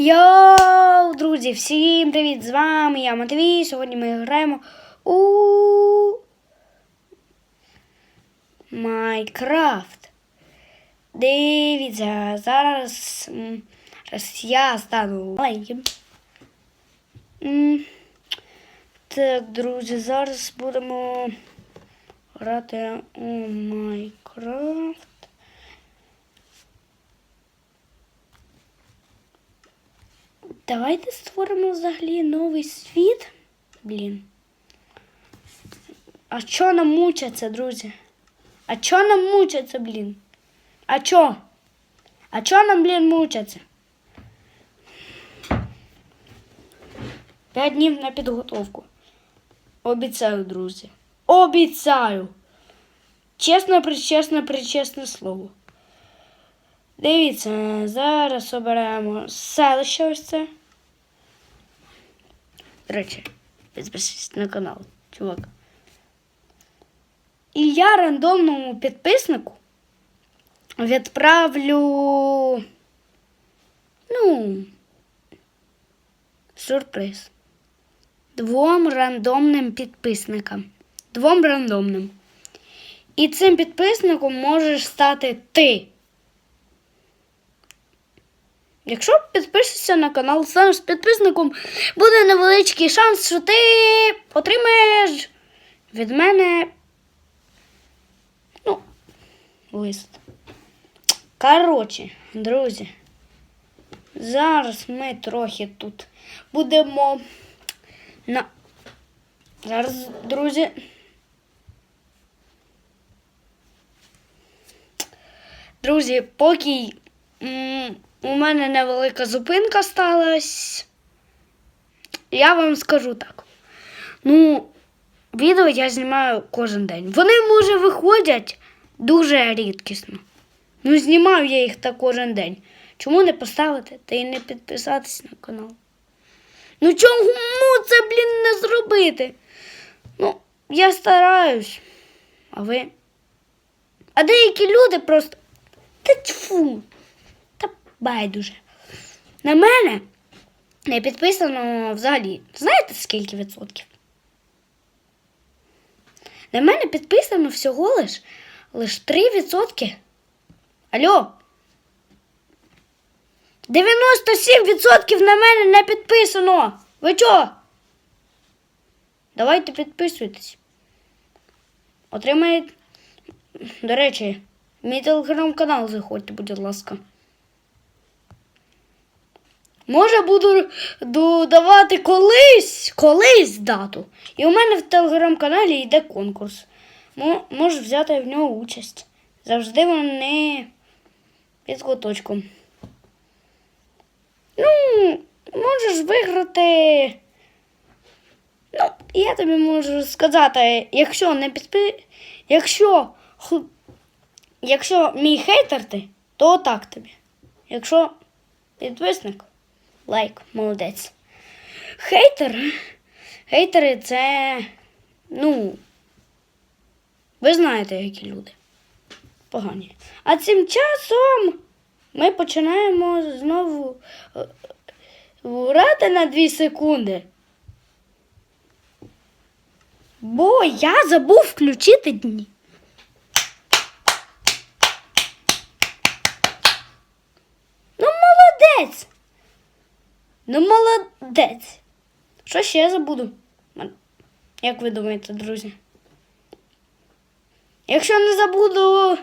Йоу, друзі, всім привіт! З вами я Матвій. Сьогодні ми граємо у Майнкрафт. Дивіться, зараз, м, зараз я стану маленьким. Так, друзі, зараз будемо грати у Майнкрафт. Давайте створимо взагалі новий світ. Блін. А чо нам мучаться, друзі? А чо нам мучаться, блін? А чо? А чо нам, блін, мучаться? П'ять днів на підготовку. Обіцяю, друзі. Обіцяю. Чесно, причесно, причесне слово. Дивіться, зараз оберемо селище ось це. До речі, підпишись на канал, чувак. І я рандомному підписнику відправлю. Ну, сюрприз. Двом рандомним підписникам. Двом рандомним. І цим підписником можеш стати ти. Якщо підпишешся на канал, станеш підписником, буде невеличкий шанс, що ти отримаєш від мене. Ну, лист. Коротше, друзі, зараз ми трохи тут будемо на. Зараз, друзі. Друзі, поки. У мене невелика зупинка сталася. Я вам скажу так. Ну, відео я знімаю кожен день. Вони, може, виходять дуже рідкісно. Ну, знімаю я їх так кожен день. Чому не поставити та й не підписатись на канал? Ну чому це, блін, не зробити? Ну, я стараюсь. А ви? А деякі люди просто. Та тьфу. Байдуже. На мене не підписано взагалі. Знаєте скільки відсотків? На мене підписано всього лиш, лиш 3 відсотки. Алло. 97% на мене не підписано. Ви чо? Давайте підписуйтесь. Отримаєте. До речі, мій телеграм-канал заходьте, будь ласка. Може, буду додавати колись, колись дату. І у мене в телеграм-каналі йде конкурс. Мо- Можеш взяти в нього участь. Завжди вони під куточком. Ну, можеш виграти. Ну, я тобі можу сказати, якщо не підпи... Якщо, якщо мій хейтер ти, то так тобі. Якщо підписник, лайк, молодець. Хейтер. Хейтери це. Ну. Ви знаєте, які люди. Погані. А цим часом ми починаємо знову е, грати на 2 секунди. Бо я забув включити дні. Ну, молодець. Ну, молодець. Що ще я забуду? Як ви думаєте, друзі? Якщо не забуду,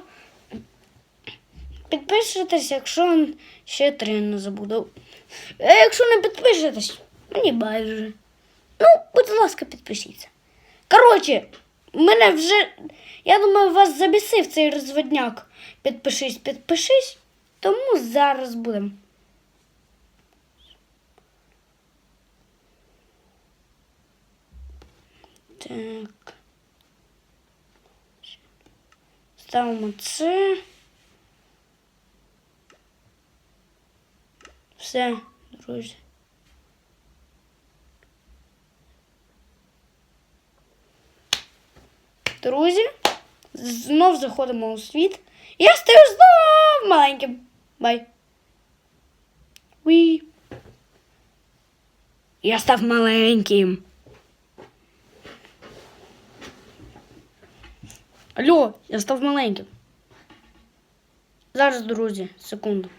підпишитесь, якщо ще три не забуду. А якщо не підпишетесь, мені байдуже. Ну, будь ласка, підпишіться. Коротше, мене вже. Я думаю, вас забісив цей розводняк. Підпишись, підпишись. Тому зараз будемо. Так. Ставимо це. Все, друзі. Друзі, знов заходимо у світ. Я стаю знов маленьким. Бай. Уі. Я став маленьким. Алло, я став маленьким. Зараз, друзі, секунду.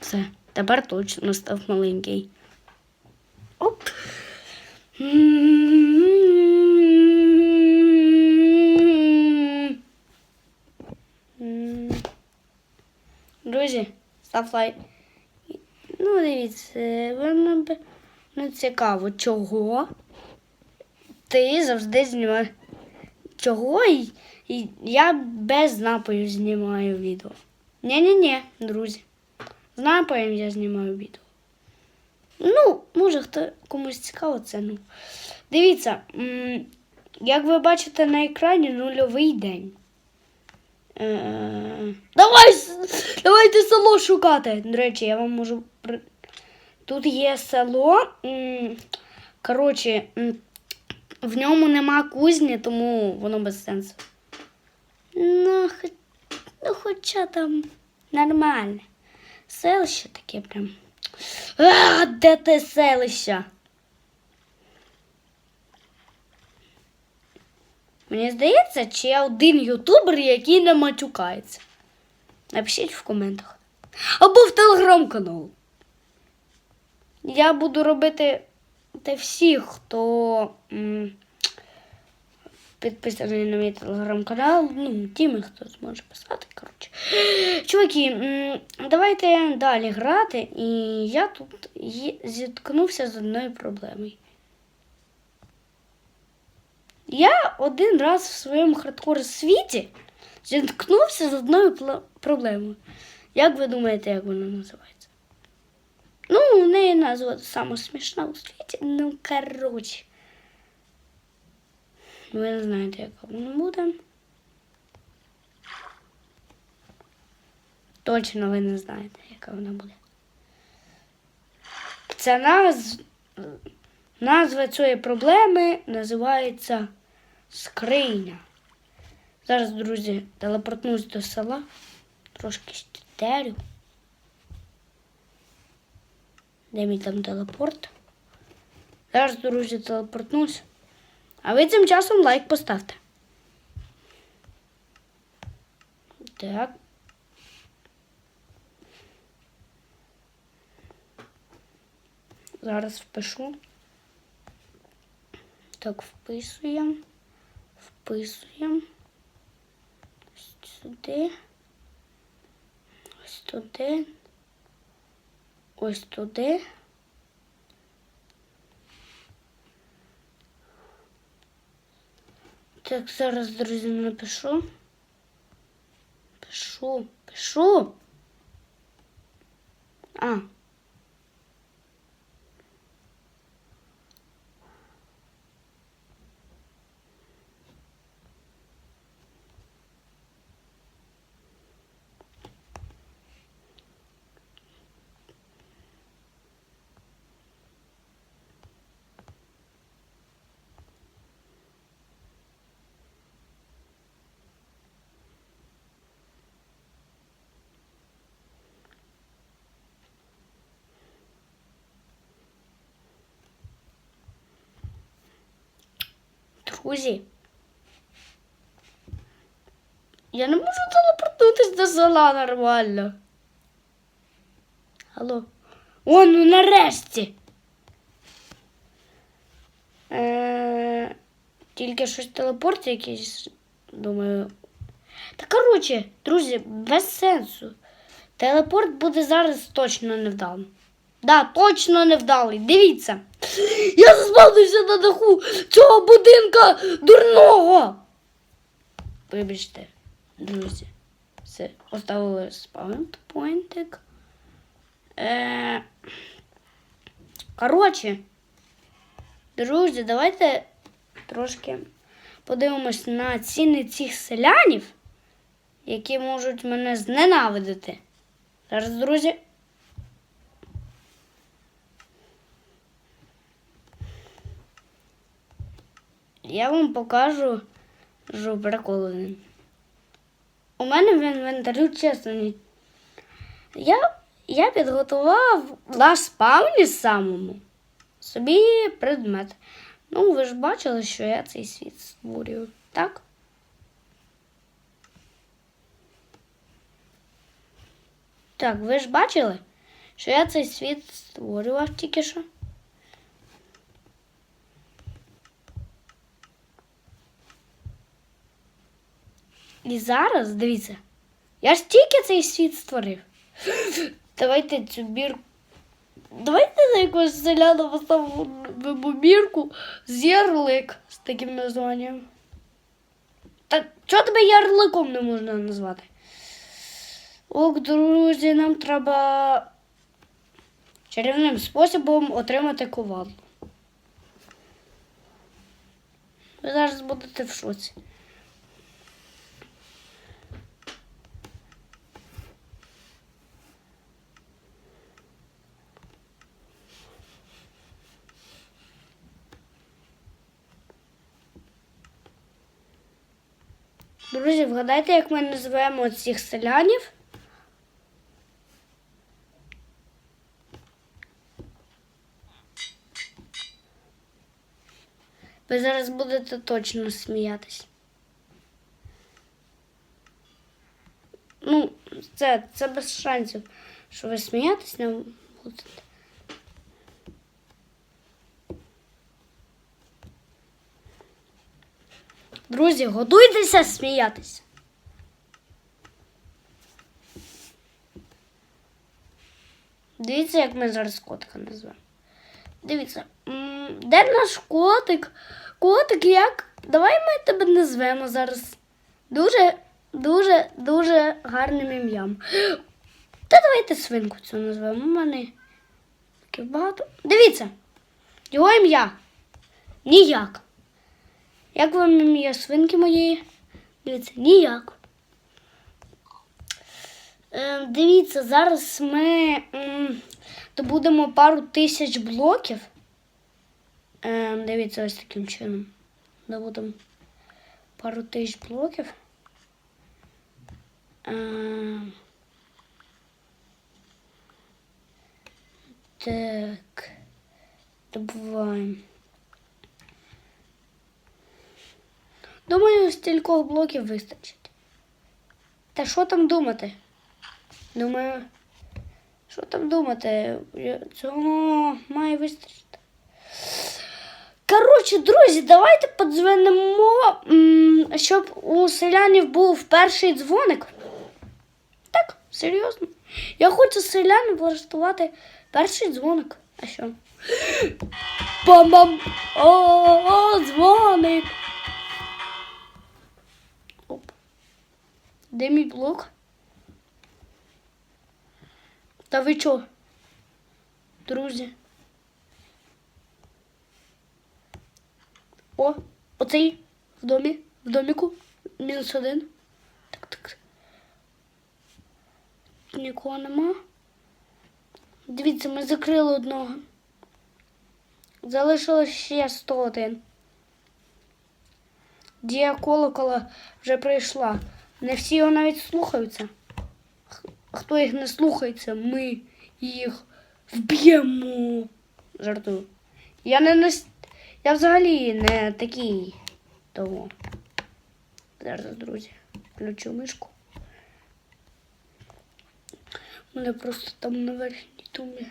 Все, тепер точно став маленький. Оп. Друзі, став лайк. Ну, дивіться, вам не цікаво, чого ти завжди знімаєш. Чого і, і я без напою знімаю відео. Ні-ні-ні, друзі. З напоєм я знімаю відео. Ну, може, хто комусь цікаво це. Ну. Дивіться, як ви бачите на екрані нульовий день. Е, Давай, давайте село шукати. До речі, я вам можу. Тут є село. Коротше, в ньому нема кузні, тому воно без сенсу. Ну, хоч, ну хоча там нормальне. Селище таке прям. А, де те селище? Мені здається, чи я один ютубер, який не матюкається. Напишіть в коментах. Або в телеграм-канал. Я буду робити те всіх, хто м, підписаний на мій телеграм-канал. Ну, тими, хто зможе писати. Коротше. Чуваки, м, давайте далі грати. І я тут зіткнувся з одною проблемою. Я один раз в своєму хардкор світі зіткнувся з одною проблемою. Як ви думаєте, як вона називається? Ну, неї назва саме смішна у світі. Ну, коротше. Ви не знаєте, яка вона буде. Точно ви не знаєте, яка вона буде. Ця наз... назва цієї проблеми називається скриня. Зараз, друзі, телепортнусь до села. Трошки сттерю. Де мій там телепорт? Зараз, друзі, телепортнусь. А ви цим часом лайк поставте. Так. Зараз впишу. Так, вписуємо. Вписуємо. Ось сюди. Ось туди. Ось туди. Так, зараз, друзі, напишу. Пишу, пишу. А. Друзі. Я не можу телепортнутися до села нормально. Алло. О, ну нарешті. Е, тільки щось телепорт якийсь, думаю. Та коротше, друзі, без сенсу. Телепорт буде зараз точно невдалим. Да, точно невдалий. Дивіться. Я заспавнився на даху цього будинка дурного. Вибачте, друзі. Все, поставили спаунт-поінтик. Е... Коротше, друзі, давайте трошки подивимось на ціни цих селянів, які можуть мене зненавидити. Зараз, друзі. Я вам покажу що прикол у мене в інвентарю чесно. Я, я підготував на спавні самому собі предмет. Ну, ви ж бачили, що я цей світ створюю, так? Так, ви ж бачили, що я цей світ створював тільки що? І зараз, дивіться, я ж тільки цей світ створив. Давайте цю бірку. Давайте на якогось селяна поставимо бірку з ярлик з таким названням. Та чого тебе ярликом не можна назвати? Ок, друзі, нам треба чарівним способом отримати ковадло. Ви зараз будете в шоці. Друзі, вгадайте, як ми називаємо цих селянів? Ви зараз будете точно сміятись. Ну, це, це без шансів, що ви сміятись не будете. Друзі, готуйтеся сміятися. Дивіться, як ми зараз котика назвемо. Дивіться, де наш котик? Котик як? Давай ми тебе назвемо зараз. Дуже, дуже, дуже гарним ім'ям. Та давайте свинку цю назвемо. У мене таких багато. Дивіться, його ім'я. Ніяк. Як вам ім'я свинки моєї? Дивіться, ніяк. Е, дивіться, зараз ми добудемо пару тисяч блоків. Е, дивіться, ось таким чином. Добудемо пару тисяч блоків. Е, так. Добуваємо. Думаю, стількох блоків вистачить. Та що там думати? Думаю, що там думати? Цього має вистачити. Коротше, друзі, давайте подзвонимо, щоб у селянів був перший дзвоник. Так, серйозно. Я хочу селянам влаштувати перший дзвоник. А що? Бам-бам! О, дзвоник! Де мій блок? Та ви чо? Друзі? О, оцей в домі, в доміку. Мінус один. Так, так. Нікого нема. Дивіться, ми закрили одного. Залишилось ще 101. Дія колокола вже прийшла. Не всі його навіть слухаються. Хто їх не слухається, ми їх вб'ємо. Жартую. Я не нас... Я взагалі не такий того. Зараз, друзі, включу мишку. У мене просто там на верхній тумі.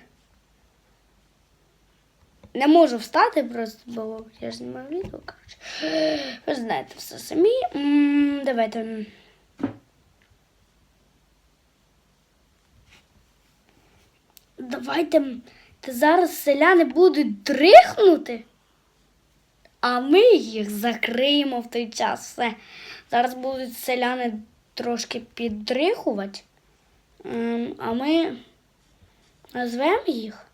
Не можу встати просто, бо я знімаю відео, коротше. Ви знаєте все самі. М, Давайте. Давайте та зараз селяни будуть дрихнути, а ми їх закриємо в той час. Все. Зараз будуть селяни трошки піддрихувати, ем, а ми назвемо їх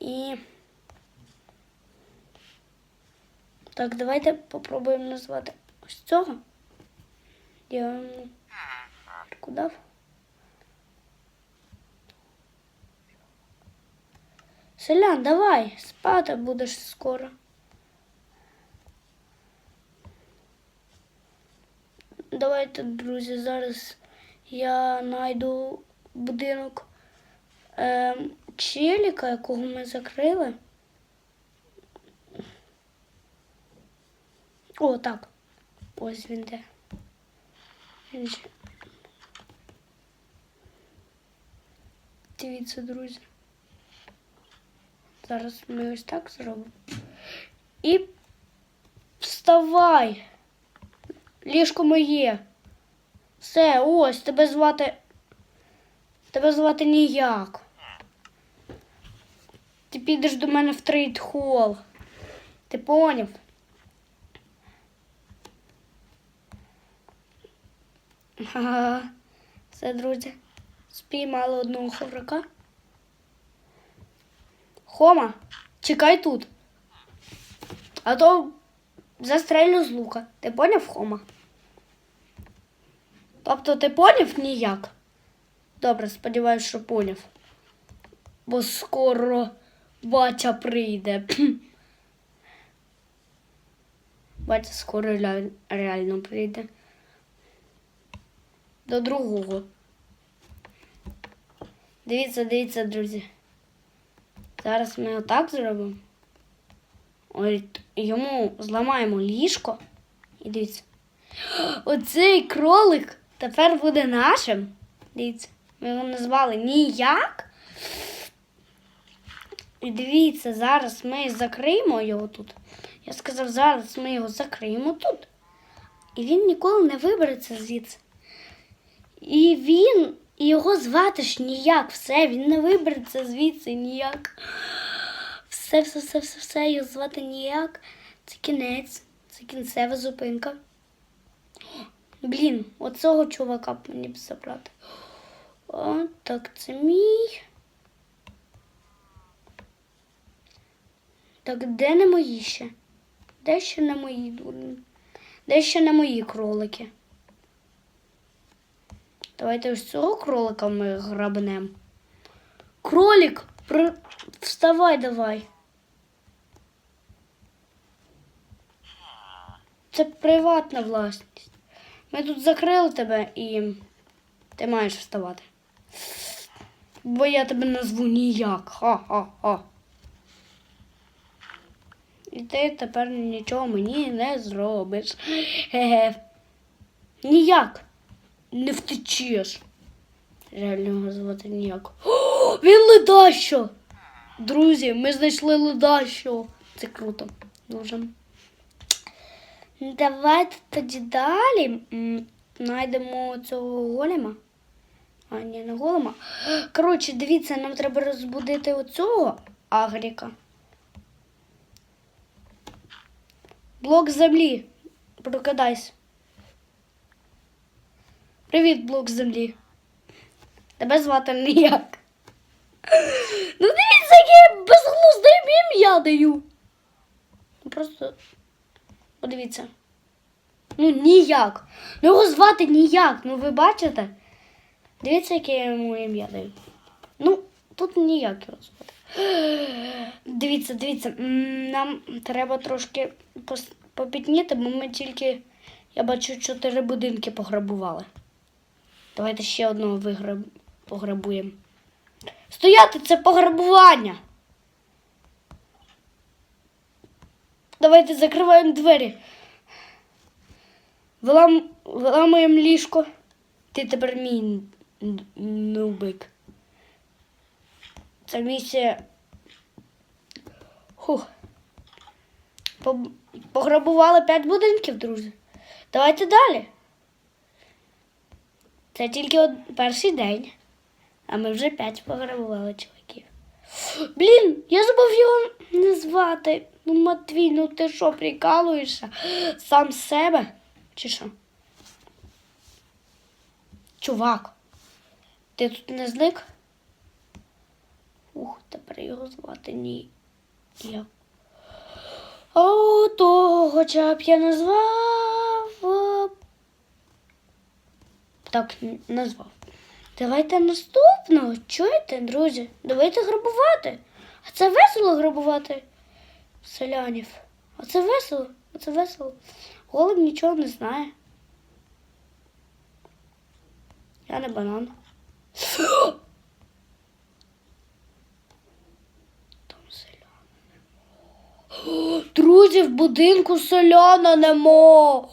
і. Так, давайте попробуємо назвати ось цього. Я йому руку дав. Селян, давай, спати будеш скоро. давайте, друзі, зараз я знайду будинок е, челіка, якого ми закрили. О, так. Ось він де. Дивіться, друзі. Зараз ми ось так зробимо. І вставай. Ліжко моє. Все, ось, тебе звати. Тебе звати ніяк. Ти підеш до мене в трейд хол. Ти поняв? Ага. Все, друзі. Спіймали одного ховрака. Хома, чекай тут. А то застрелю з лука. Ти поняв, Хома? Тобто ти поняв ніяк? Добре, сподіваюсь, що поняв. Бо скоро батя прийде. Батя скоро реально прийде. До другого. Дивіться, дивіться, друзі. Зараз ми отак зробимо. Ой, йому зламаємо ліжко. І дивіться. Оцей кролик тепер буде нашим. Дивіться, ми його назвали ніяк. І дивіться, зараз ми закриємо його тут. Я сказав, зараз ми його закриємо тут. І він ніколи не вибереться звідси. І він, і його звати ж ніяк, все, він не вибереться звідси ніяк. Все, все, все, все, все, його звати ніяк. Це кінець, це кінцева зупинка. Блін, оцього чувака б мені б забрати. О, так, це мій. Так, де не мої ще? Де ще не мої дурні? Де ще не мої кролики? Давайте ось цього кролика ми грабнем. Кролик, при... вставай давай. Це приватна власність. Ми тут закрили тебе і ти маєш вставати. Бо я тебе назву ніяк. Ха-ха-ха. І ти тепер нічого мені не зробиш. Ге-ге. Ніяк. Не втечеш. Реально його звати ніяк. О, він ледащо! Друзі, ми знайшли ледащо. Це круто. Дуже. Давайте тоді далі знайдемо цього голема. А, ні, не голема. Коротше, дивіться, нам треба розбудити оцього агріка. Блок землі. Прокидайся. Привіт, блок землі. Тебе звати ніяк. Ну дивіться, яке безглузде ім'я даю. Ну, Просто подивіться. Ну, ніяк. Ну його звати ніяк. Ну ви бачите? Дивіться, яке я йому ім'я даю. Ну, тут ніяк його звати. Дивіться, дивіться, нам треба трошки попітніти, бо ми тільки, я бачу, чотири будинки пограбували. Давайте ще одного виграб... пограбуємо. Стояти це пограбування. Давайте закриваємо двері. Вилам... Виламуємо ліжко. Ти тепер мій нубик. Це місія. Хух. Пограбували п'ять будинків, друзі. Давайте далі. Це тільки перший день. А ми вже п'ять пограбували чоловіків. Блін, я забув його назвати. Ну, Матвій, ну ти що, прикалуєшся? Сам себе? Чи що? Чувак, ти тут не зник? Ух, тепер його звати ні. Я. О, того хоча б я назвав. Так, назвав. Давайте наступного. Чуєте, друзі? Давайте грабувати. А це весело грабувати селянів. А це весело, а це весело. Голуб нічого не знає. Це не банан. Там селяна нема. Друзі, в будинку селяна нема.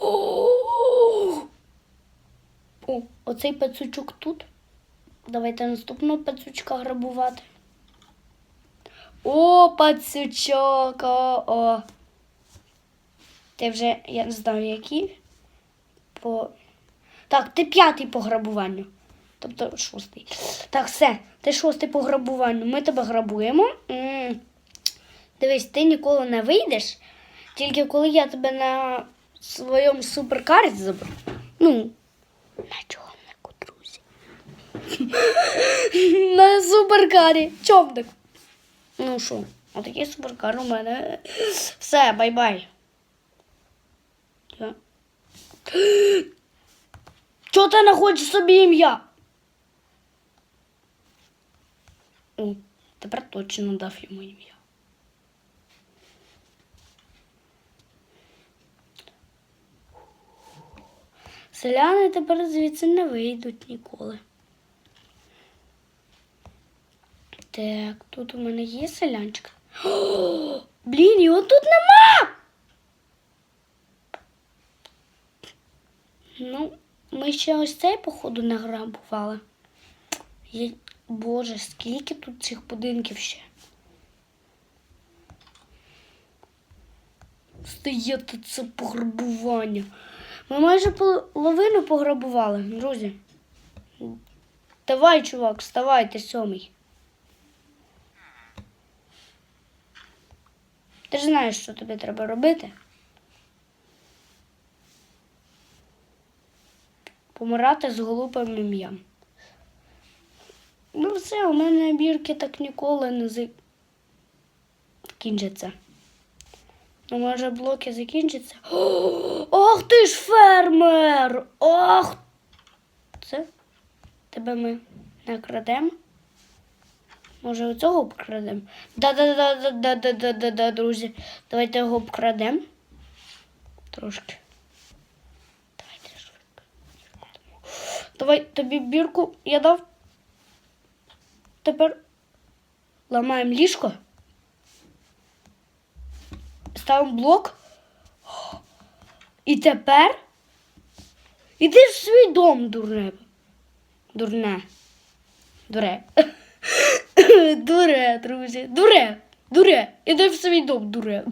Оцей пацючок тут. Давайте наступного пацючка грабувати. О, пацючок, о, о. Ти вже, я не знаю, який. По... Так, ти п'ятий по грабуванню. Тобто шостий. Так, все, ти шостий по грабуванню. Ми тебе грабуємо. М, Дивись, ти ніколи не вийдеш, тільки коли я тебе на своєму суперкарі заберу. Ну, на друзі. На суперкарі. Човник. Ну що, отакий суперкар у мене. Все, бай-бай. Чого ти не собі ім'я? О, тепер точно дав йому ім'я. Селяни тепер звідси не вийдуть ніколи. Так, тут у мене є селянчик. Блін, його тут нема. Ну, ми ще ось цей, походу, не грабували. Я... Боже, скільки тут цих будинків ще. Стояти це пограбування. Ми майже половину пограбували, друзі. Давай, чувак, вставай, ти сьомий. Ти ж знаєш, що тобі треба робити. Помирати з голубим ім'ям. Ну, все, у мене бірки так ніколи не закінчаться. Ну, може, блоки закінчаться. О, ах ти ж фермер! Ах! Це тебе ми не крадемо. Може, оцього обкрадемо? Да-да-да-да-да-да-да-да, друзі. Давайте його обкрадемо. Трошки. Давайте швидко. Давай тобі бірку я дав. Тепер ламаємо ліжко. Ставимо блок. І тепер іди в свій дом, дурне. Дурне. Дуре. Дуре, друзі. Дуре. Дуре. Іди в свій дом, дуре.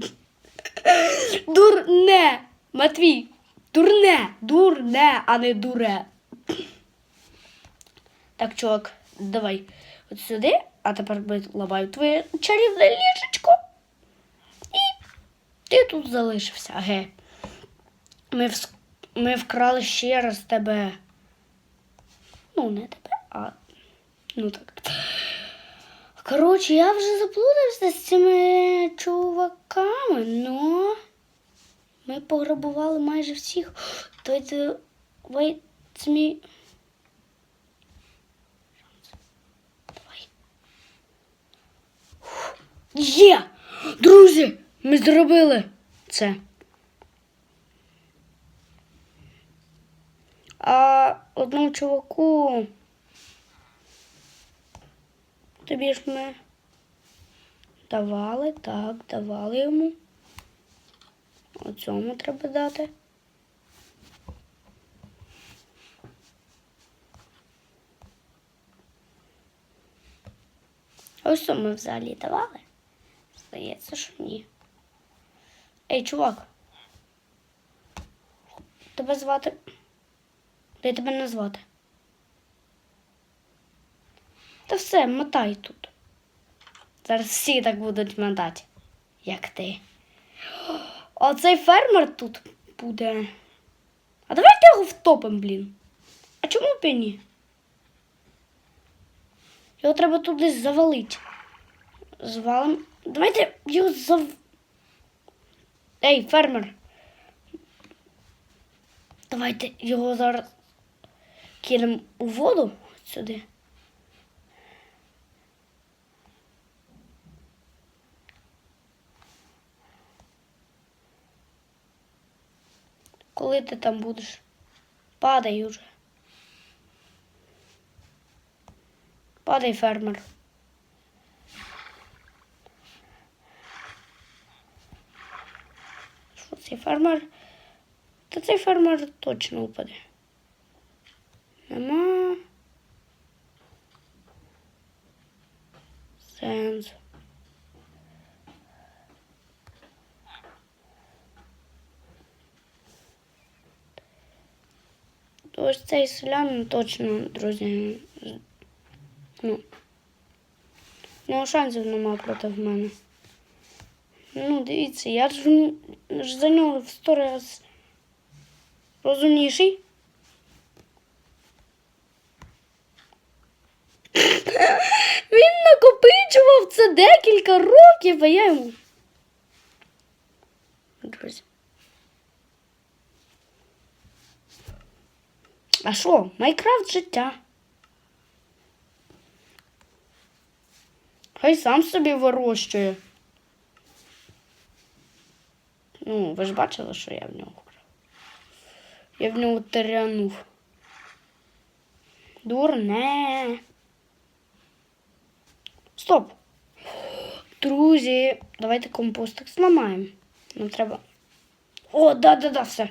Дурне. Матвій. Дурне. Дурне, а не дуре. Так, чувак, давай от сюди, а тепер ми ламаємо твоє чарівне ліжечко. І ти тут залишився, ге. Ми, вс... ми вкрали ще раз тебе. Ну, не тебе, а. Ну так. Коротше, я вже заплутався з цими чуваками, но ми пограбували майже всіх. Давайте wait me. Є! Друзі! Ми зробили це. А одному чуваку. Тобі ж ми давали, так, давали йому. Оцьому треба дати. Ось що ми взагалі давали. Здається, що ні. Ей, чувак. Тебе звати. Де тебе назвати? Та все, мотай тут. Зараз всі так будуть мотати, як ти. Оцей фермер тут буде. А давайте його втопимо, блін. А чому б і ні? Його треба туди завалити. Звалим. Давайте його зав. Ей, фермер. Давайте його зараз кинемо у воду сюди. Коли ти там будеш? Падай уже. Падай фермер. Що цей фермер? Та цей фермер точно упаде. Нема. Сенс. То ось цей селянин точно, друзі. Ну. Нього шансів нема проти мене. Ну, дивіться, я ж, ж за нього в сто раз розумніший. Він накопичував це декілька років, а я йому. Друзі. А що? Майкрафт життя. Хай сам собі вирощує. Ну, ви ж бачили, що я в нього вкрав. Я в нього терянув. Дурне. Стоп. Друзі, давайте компостик зламаємо. Нам треба. О, да-да-да, все.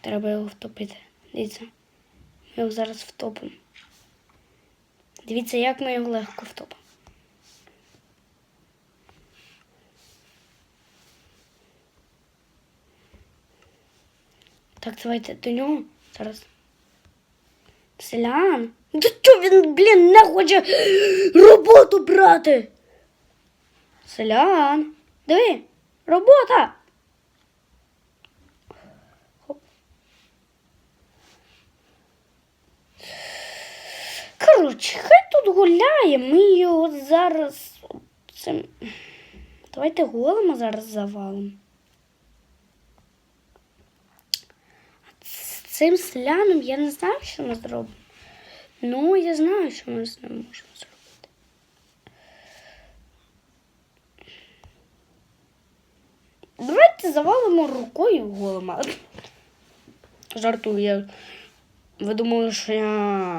Треба його втопити. Дивіться. Ми його зараз втопимо. Дивіться, як ми його легко втопимо. Так, давайте до нього зараз. Селян. Да що він, блін, не хоче роботу брати? Селян. Диви, робота. Коротше, хай тут гуляє, ми його зараз цим. Давайте голимо зараз завалимо. З цим селяном я не знаю, що ми зробимо. Ну, я знаю, що ми з ним можемо зробити. Давайте завалимо рукою голема. Жартую, я. Ви думали, що я